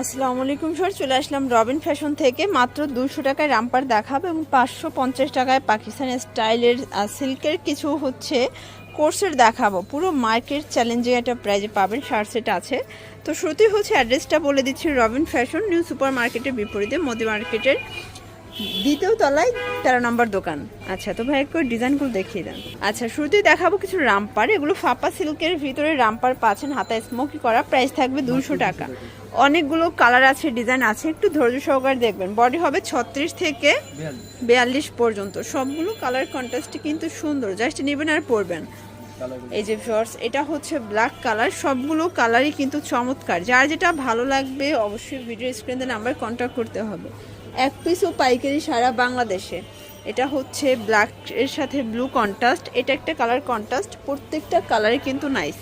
আসসালামু আলাইকুম স্যার চলে আসলাম রবিন ফ্যাশন থেকে। মাত্র দুশো টাকায় রামপার দেখাবো এবং পাঁচশো পঞ্চাশ টাকায় পাকিস্তানি স্টাইলের সিল্কের কিছু হচ্ছে কোর্সের দেখাবো। পুরো মার্কেট চ্যালেঞ্জিং একটা প্রাইজে পাবেন, শার্ট সেট আছে। তো শুরুতেই হচ্ছে অ্যাড্রেসটা বলে দিচ্ছি, রবিন ফ্যাশন, নিউ সুপার মার্কেটের বিপরীতে, মোদি মার্কেটের দ্বিতীয় তলায় তেরো নম্বর দোকান। আচ্ছা তো ভাই, একটু ডিজাইনগুলো দেখিয়ে দেন। আচ্ছা শুরুতেই দেখাবো কিছু রামপার। এগুলো ফাপা সিল্কের ভিতরে রামপার পাচ্ছেন হাতায় স্মোকি করা। প্রাইস থাকবে দুশো টাকা। অনেকগুলো কালার আছে, ডিজাইন আছে। একটু ধৈর্য সহকারে দেখবেন। বডি হবে ছত্রিশ থেকে বিয়াল্লিশ পর্যন্ত। সবগুলো কালার কন্ট্রাস্টে কিন্তু সুন্দর। জাস্ট নেবেন আর পরবেন। এই যে শর্টস এটা হচ্ছে ব্ল্যাক কালার। সবগুলো কালারই কিন্তু চমৎকার। যার যেটা ভালো লাগবে, অবশ্যই ভিডিও স্ক্রিনে নাম্বার কন্ট্যাক্ট করতে হবে। এক পিসও পাইকারি সারা বাংলাদেশে। এটা হচ্ছে ব্ল্যাক এর সাথে ব্লু কন্ট্রাস্ট এটা একটা কালার কন্ট্রাস্ট প্রত্যেকটা কালারই কিন্তু নাইস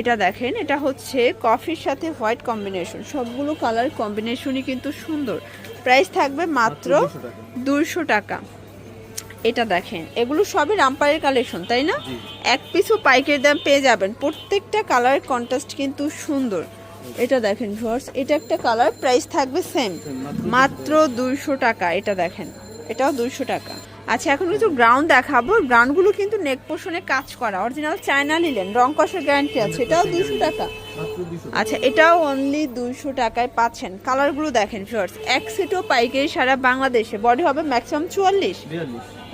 এটা দেখেন এটা হচ্ছে কফির সাথে হোয়াইট কম্বিনেশন সবগুলো কালার কম্বিনেশনই কিন্তু সুন্দর। প্রাইস থাকবে মাত্র দুশো টাকা। এটা দেখেন এগুলো সবই রামপারের কালেকশন তাই না? এক পিসও পাইকারি দাম পেয়ে যাবেন। প্রত্যেকটা কালার কন্ট্রাস্ট কিন্তু সুন্দর। এটা দেখেন ভিউয়ার্স এটা একটা কালার প্রাইস থাকবে সেম মাত্র দুইশো টাকা এটা দেখেন। এটাও দুইশো টাকা। আচ্ছা এখন কিছু গ্রাউন্ড দেখাবো। গ্রাউন্ডগুলো কিন্তু নেক পোষণে কাজ করা। অরিজিনাল চায়না নিলেন রং কষার গ্যারান্টি আছে। এটাও দুইশো টাকা। আচ্ছা এটাও অনলি দুইশো টাকায় পাচ্ছেন। কালারগুলো দেখেন ভিউয়ার্স। এক সেটও পাইকারি সারা বাংলাদেশে। বডি হবে ম্যাক্সিমাম চুয়াল্লিশ।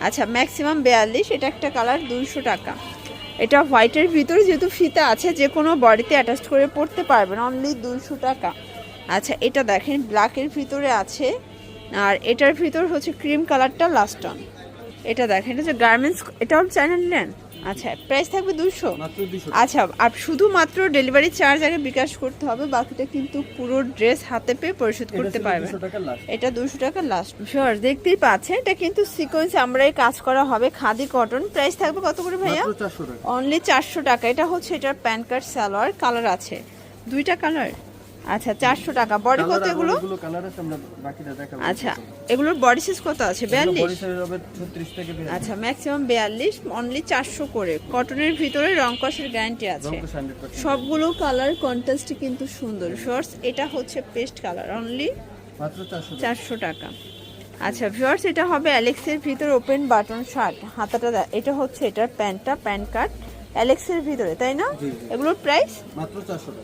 আচ্ছা ম্যাক্সিমাম বিয়াল্লিশ। এটা একটা কালার দুইশো টাকা। এটা হোয়াইটের ভিতরে যেহেতু ফিতা আছে, যে কোনো বডিতে অ্যাটাচ করে পড়তে পারবেন অনলি দুইশো টাকা। আচ্ছা এটা দেখেন ব্ল্যাকের ভিতরে আছে, আর এটার ভিতর হচ্ছে ক্রিম কালারটা লাস্ট অন এটা দেখেন এটা যে গার্মেন্টস এটাও চ্যানেল নেন? আচ্ছা প্রাইস থাকবে দুশো? আচ্ছা আর শুধুমাত্র ডেলিভারি চার্জ আগে বিকাশ করতে হবে বাকিটা কিন্তু পুরো ড্রেস হাতে পেয়ে পরিশোধ করতে পারবেন এটা দুশো টাকা লাস্ট শিওর দেখতেই পাচ্ছেন এটা কিন্তু সিকোয়েন্স আমরাই কাজ করা হবে খাদি কটন প্রাইস থাকবে কত করে ভাইয়া? অনলি চারশো টাকা। এটা হচ্ছে এটার প্যান কার্ড সালোয়ার কালার আছে। দুইটা কালার আচ্ছা চারশো টাকা। বডি কত এগুলো? আচ্ছা এগুলোর বডি সাইজ কত আছে? বিয়াল্লিশ? আচ্ছা ম্যাক্সিমাম বিয়াল্লিশ অনলি চারশো করে। কটনের ভিতরে রং কষের গ্যারান্টি আছে। সবগুলো কালার কন্ট্রাস্ট কিন্তু সুন্দর। শর্টস এটা হচ্ছে পেস্ট কালার অনলি চারশো টাকা। আচ্ছা ভিউয়ার্স এটা হবে অ্যালেক্সের ভিতরে ওপেন বাটন শার্ট হাতাটা এটা হচ্ছে এটার প্যান্টটা প্যান্ট কার্ড অ্যালেক্সের ভিতরে তাই না? এগুলোর প্রাইস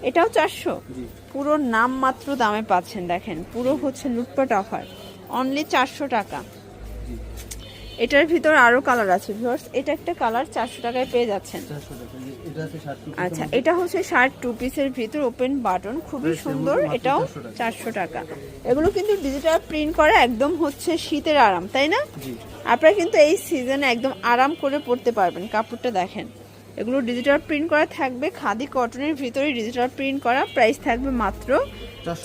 এটাও চারশো? পুরো নাম মাত্র দামে পাচ্ছেন দেখেন। পুরো হচ্ছে লুটপাট অফার অনলি চারশো টাকা। এটার ভিতর আরও কালার আছে ভিউয়ার্স এটা একটা কালার চারশো টাকায় পেয়ে যাচ্ছেন। আচ্ছা এটা হচ্ছে শার্ট টু পিসের ভিতর ওপেন বাটন খুবই সুন্দর এটাও চারশো টাকা। এগুলো কিন্তু ডিজিটাল প্রিন্ট করা একদম হচ্ছে শীতের আরাম তাই না? আপনারা কিন্তু এই সিজনে একদম আরাম করে পড়তে পারবেন কাপড়টা দেখেন। এগুলো ডিজিটাল প্রিন্ট করা থাকবে। খাদি কটনের ভিতরে ডিজিটাল প্রিন্ট করা প্রাইস থাকবে মাত্র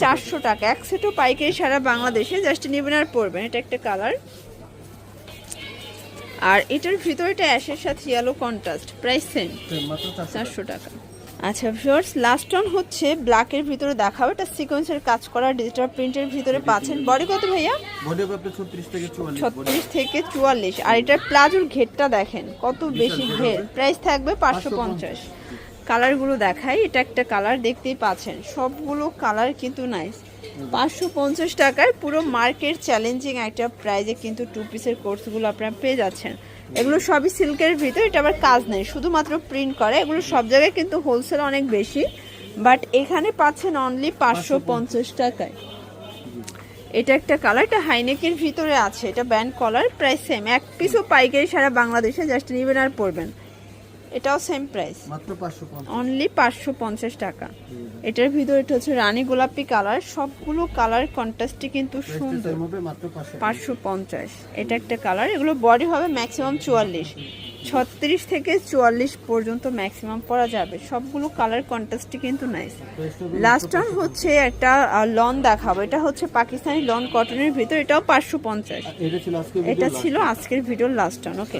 চারশো টাকা। এক সেটও পাইকারি সারা বাংলাদেশে। জাস্ট নেবেন আর পরবেন। এটা একটা কালার আর এটার ভিতরে এটা অ্যাশের সাথে ইয়েলো কন্ট্রাস্ট প্রাইস সেম চারশো টাকা। আচ্ছা ভিউয়ার্স লাস্ট অন হচ্ছে ব্ল্যাকের ভিতরে দেখাবো এটা সিকোয়েন্সের কাজ করা ডিজিটাল প্রিন্টের ভিতরে পাচ্ছেন। বডি কত ভাইয়া? ছত্রিশ থেকে চুয়াল্লিশ আর এটা প্লাজোর ঘেরটা দেখেন কত বেশি ঘের। প্রাইস থাকবে পাঁচশো পঞ্চাশ। কালারগুলো দেখাই এটা একটা কালার দেখতেই পাচ্ছেন। সবগুলো কালার কিন্তু নাইস পাঁচশো পঞ্চাশ টাকায় পুরো মার্কেট চ্যালেঞ্জিং একটা প্রাইজে কিন্তু টু পিসের কোর্সগুলো আপনারা পেয়ে যাচ্ছেন। এগুলো সবই সিল্কের ভিতর, এটা আবার কাজ নেই। শুধুমাত্র প্রিন্ট করে, এগুলো সব জায়গায় কিন্তু হোলসেল অনেক বেশি বাট এখানে পাচ্ছেন অনলি পাঁচশো পঞ্চাশ টাকায়। এটা একটা কালার এটা হাইনেকের ভিতরে আছে, এটা ব্যান্ড কলার প্রায় সেম এক পিসও পাইকারি সারা বাংলাদেশে জাস্ট নেবেন আর পড়বেন এটাও সেম প্রাইস অনলি পাঁচশো পঞ্চাশ। টাকা। এটার ভিতরে এটা হচ্ছে রানী গোলাপি কালার। সবগুলো কালার কন্ট্রাস্টে কিন্তু সুন্দর। পাঁচশো পঞ্চাশ। এটা একটা কালার। এগুলো বডি হবে ম্যাক্সিমাম চুয়াল্লিশ। ছত্রিশ থেকে চুয়াল্লিশ পর্যন্ত ম্যাক্সিমাম পরা যাবে। সবগুলো কালার কন্ট্রাস্টে কিন্তু নাইস লাস্ট ওয়ান হচ্ছে একটা লন দেখাবো। এটা হচ্ছে পাকিস্তানি লন কটনের ভিতর। এটাও পাঁচশো পঞ্চাশ। এটা ছিল আজকের ভিডিওর লাস্ট ওয়ান ওকে